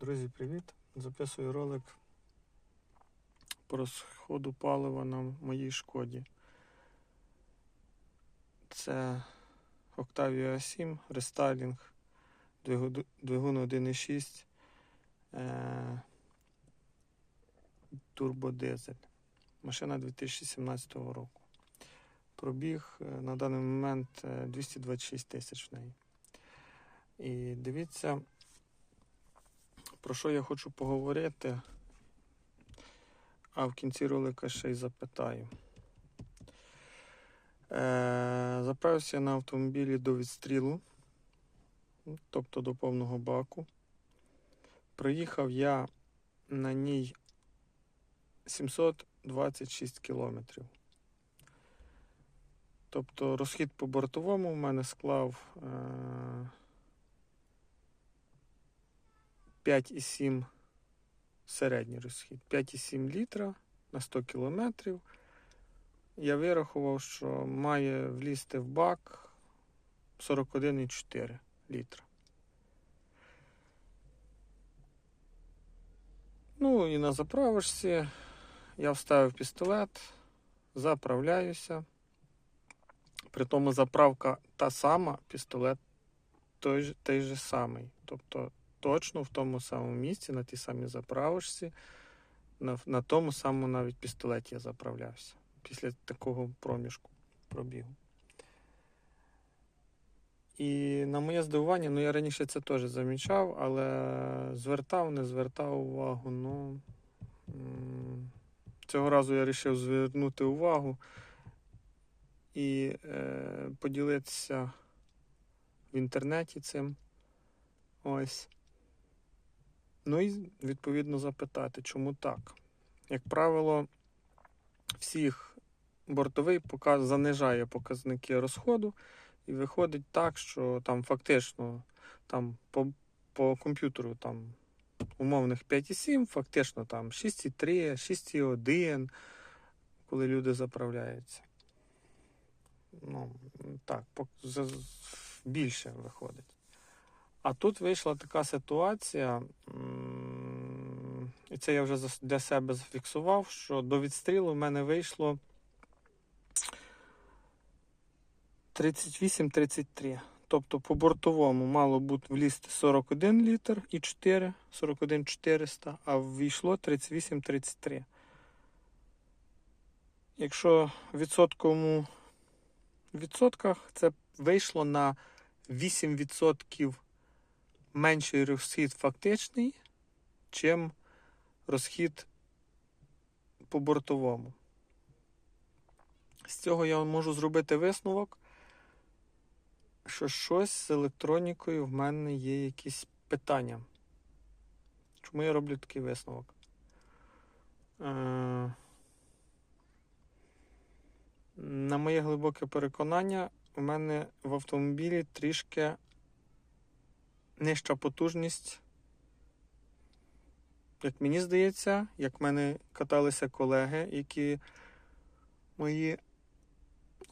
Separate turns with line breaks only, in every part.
Друзі, привіт! Записую ролик по розходу палива на моїй шкоді. Це Octavia A7 рестайлінг, двигун двигун 1.6 е, турбодизель. Машина 2017 року. Пробіг е, на даний момент е, 226 тисяч в неї. І дивіться, про що я хочу поговорити, а в кінці ролика ще й запитаю. Е, заправився я на автомобілі до відстрілу, тобто до повного баку. Проїхав я на ній 726 кілометрів. Тобто розхід по бортовому в мене склав е, 5,7 середній розхід. 5,7 літра на 100 кілометрів. Я вирахував, що має влізти в бак 41,4 літра. Ну і на заправочці я вставив пістолет, заправляюся. При тому заправка та сама, пістолет той, той же самий. Тобто точно в тому самому місці, на тій самій заправочці, на, на тому самому навіть пістолеті я заправлявся після такого проміжку пробігу. І на моє здивування, ну я раніше це теж замічав, але звертав, не звертав увагу. Ну цього разу я вирішив звернути увагу і е, поділитися в інтернеті цим. Ось. Ну і відповідно запитати, чому так. Як правило, всіх бортовий показ занижає показники розходу, і виходить так, що там фактично там по, по комп'ютеру там умовних 5,7, фактично там 6,3, 6,1, коли люди заправляються. Ну, так, більше виходить. А тут вийшла така ситуація, і це я вже для себе зафіксував, що до відстрілу в мене вийшло 38-33. Тобто по бортовому мало бути влізти 41 літр і 4, 41 400, а ввійшло 38-33. Якщо відсотковому відсотках це вийшло на 8% менший розхід фактичний, чим розхід по бортовому. З цього я можу зробити висновок, що щось з електронікою в мене є якісь питання. Чому я роблю такий висновок? Е, На моє глибоке переконання, у мене в автомобілі трішки нижча потужність. Як мені здається, як в мене каталися колеги, які мої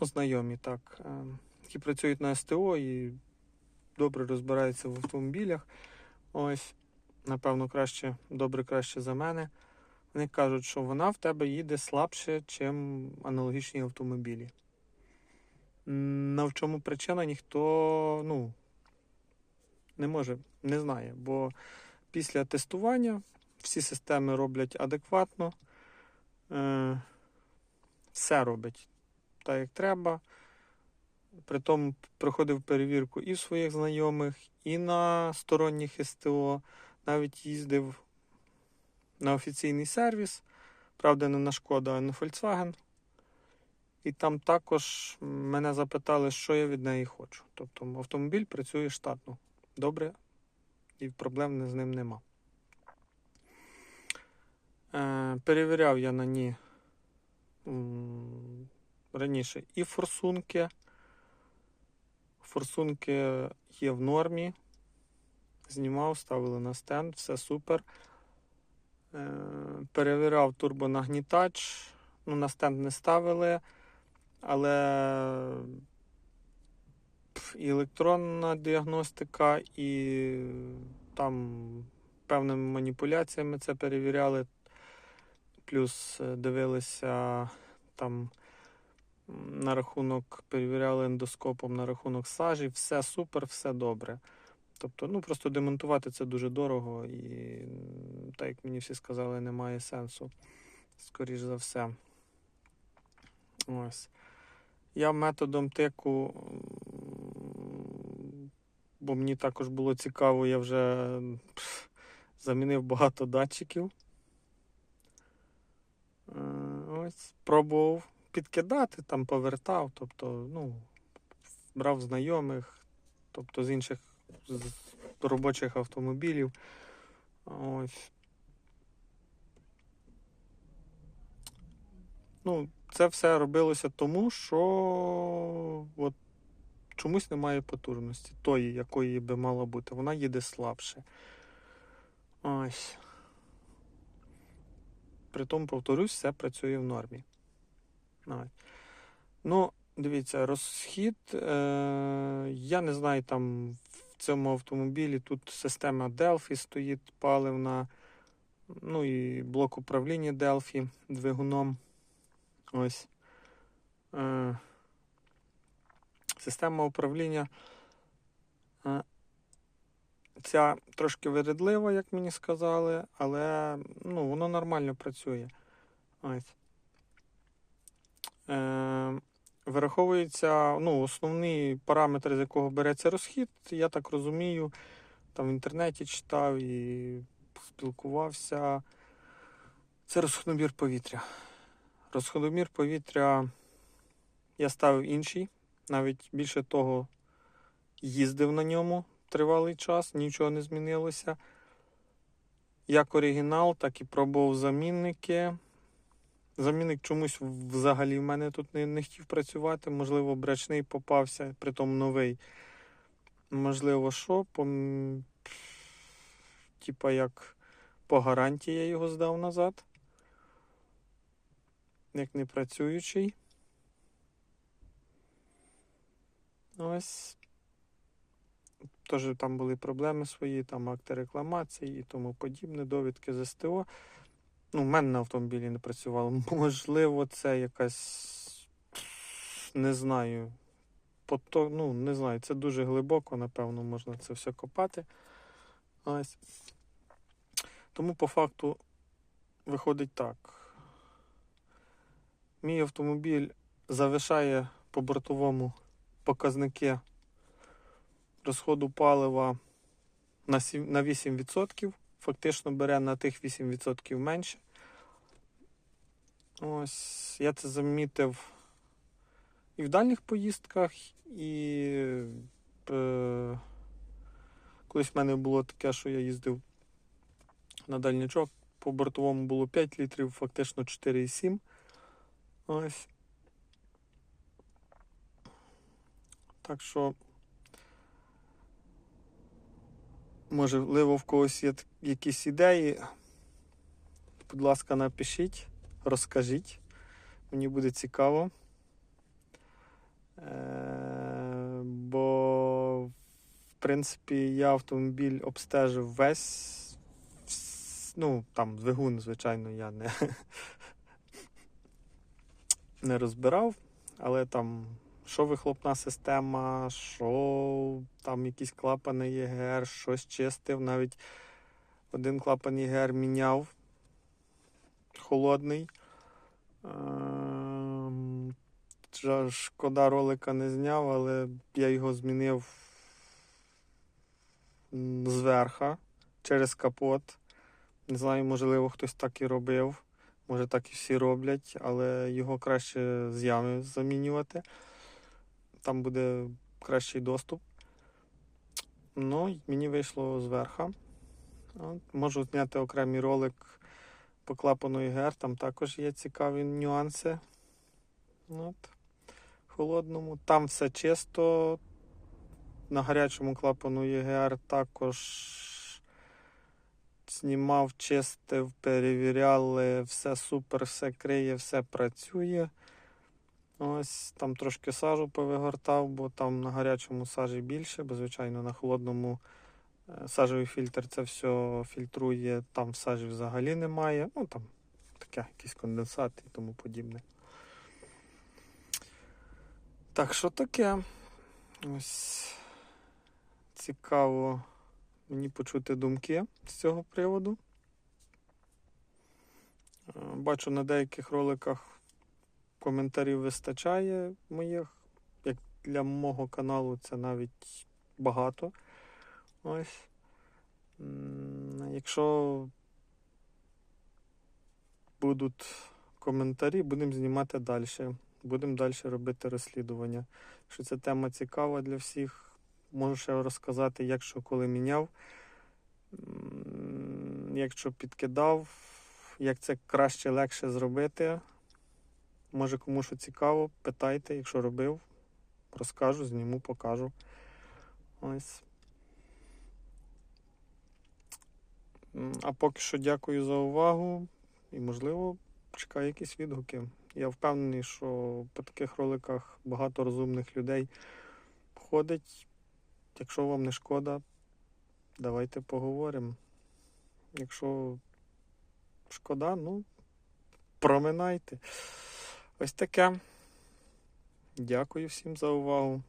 знайомі, так, е, які працюють на СТО і добре розбираються в автомобілях. Ось, напевно, краще, добре краще за мене. Вони кажуть, що вона в тебе їде слабше, ніж аналогічні автомобілі. На в чому причина ніхто ну, не може, не знає. Бо після тестування всі системи роблять адекватно, е, все робить так, як треба. Притом проходив перевірку і в своїх знайомих, і на сторонніх СТО. Навіть їздив на офіційний сервіс, правда, не на Шкода, а на Volkswagen. І там також мене запитали, що я від неї хочу. Тобто автомобіль працює штатно, добре, і проблем з ним нема. Е, перевіряв я на ній раніше і форсунки. Форсунки є в нормі. Знімав, ставили на стенд, все супер. Е, перевіряв турбонагнітач. Ну, на стенд не ставили, але і електронна діагностика, і там певними маніпуляціями це перевіряли. Плюс е, дивилися там на рахунок, перевіряли ендоскопом на рахунок сажі. Все супер, все добре. Тобто, ну просто демонтувати це дуже дорого і, так як мені всі сказали, немає сенсу. Скоріш за все. Ось. Я методом тику, бо мені також було цікаво, я вже замінив багато датчиків. Е, Ось, пробував підкидати, там повертав, тобто, ну, брав знайомих, тобто з інших з робочих автомобілів. Ось. Ну, це все робилося тому, що от чомусь немає потужності, тої, якої би мала бути. Вона їде слабше. Ось. Притом, повторюсь, все працює в нормі. Ну, дивіться, розхід. Е- я не знаю, там в цьому автомобілі тут система Delphi стоїть паливна. Ну і блок управління Delphi двигуном. Ось. Е, система управління. Е, ця трошки вередлива, як мені сказали, але ну, воно нормально працює. Ось. Е, вираховується ну, основні параметри, з якого береться розхід. Я так розумію, там в інтернеті читав і спілкувався. Це розходомір повітря. Розходомір повітря я ставив інший, навіть більше того, їздив на ньому тривалий час, нічого не змінилося. Як оригінал, так і пробував замінники. Замінник чомусь взагалі в мене тут не, не хотів працювати. Можливо, брачний попався, притом новий. Можливо, що, по, типа як по гарантії я його здав назад. Як не працюючий. Ось. Теж там були проблеми свої, там акти рекламації і тому подібне, довідки з СТО. Ну, в мене на автомобілі не працювало. Можливо, це якась. Не знаю. Пото... Ну, не знаю, це дуже глибоко, напевно, можна це все копати. Ось. Тому по факту виходить так. Мій автомобіль завишає по бортовому показники розходу палива на 8%. Фактично бере на тих 8% менше. Ось, я це замітив і в дальніх поїздках, і е, колись в мене було таке, що я їздив на дальнячок, по бортовому було 5 літрів, фактично 4,7. Ось. Так що, можливо, в когось є якісь ідеї. Будь ласка, напишіть, розкажіть. Мені буде цікаво. Е, бо, в принципі, я автомобіль обстежив весь. Ну, там двигун, звичайно, я не, не розбирав, але там що вихлопна система, що там якісь клапани ЄГР, щось чистив. Навіть один клапан ЄГР міняв холодний. Ем, Шкода ролика не зняв, але я його змінив зверха через капот. Не знаю, можливо, хтось так і робив. Може, так і всі роблять, але його краще з ями замінювати. Там буде кращий доступ. Ну, мені вийшло зверха. От, можу зняти окремий ролик по клапану ІГР, там також є цікаві нюанси. От. Холодному. Там все чисто. На гарячому клапану ЄГР також знімав, чистив, перевіряли, все супер, все криє, все працює. Ось там трошки сажу повигортав, бо там на гарячому сажі більше, бо звичайно на холодному Е, Сажевий фільтр це все фільтрує, там сажі взагалі немає. Ну там таке, якийсь конденсат і тому подібне. Так, що таке? Ось цікаво мені почути думки з цього приводу. Е, Бачу на деяких роликах коментарів вистачає моїх. Як для мого каналу це навіть багато. Ось. Якщо будуть коментарі, будемо знімати далі. Будемо далі робити розслідування. Якщо ця тема цікава для всіх, можу ще розказати, як що коли міняв, як що підкидав, як це краще, легше зробити. Може, кому що цікаво, питайте, якщо робив, розкажу, зніму, покажу. Ось. А поки що дякую за увагу і, можливо, чекаю якісь відгуки. Я впевнений, що по таких роликах багато розумних людей ходить. Якщо вам не шкода, давайте поговоримо. Якщо шкода, ну, проминайте. Ось таке. Дякую всім за увагу.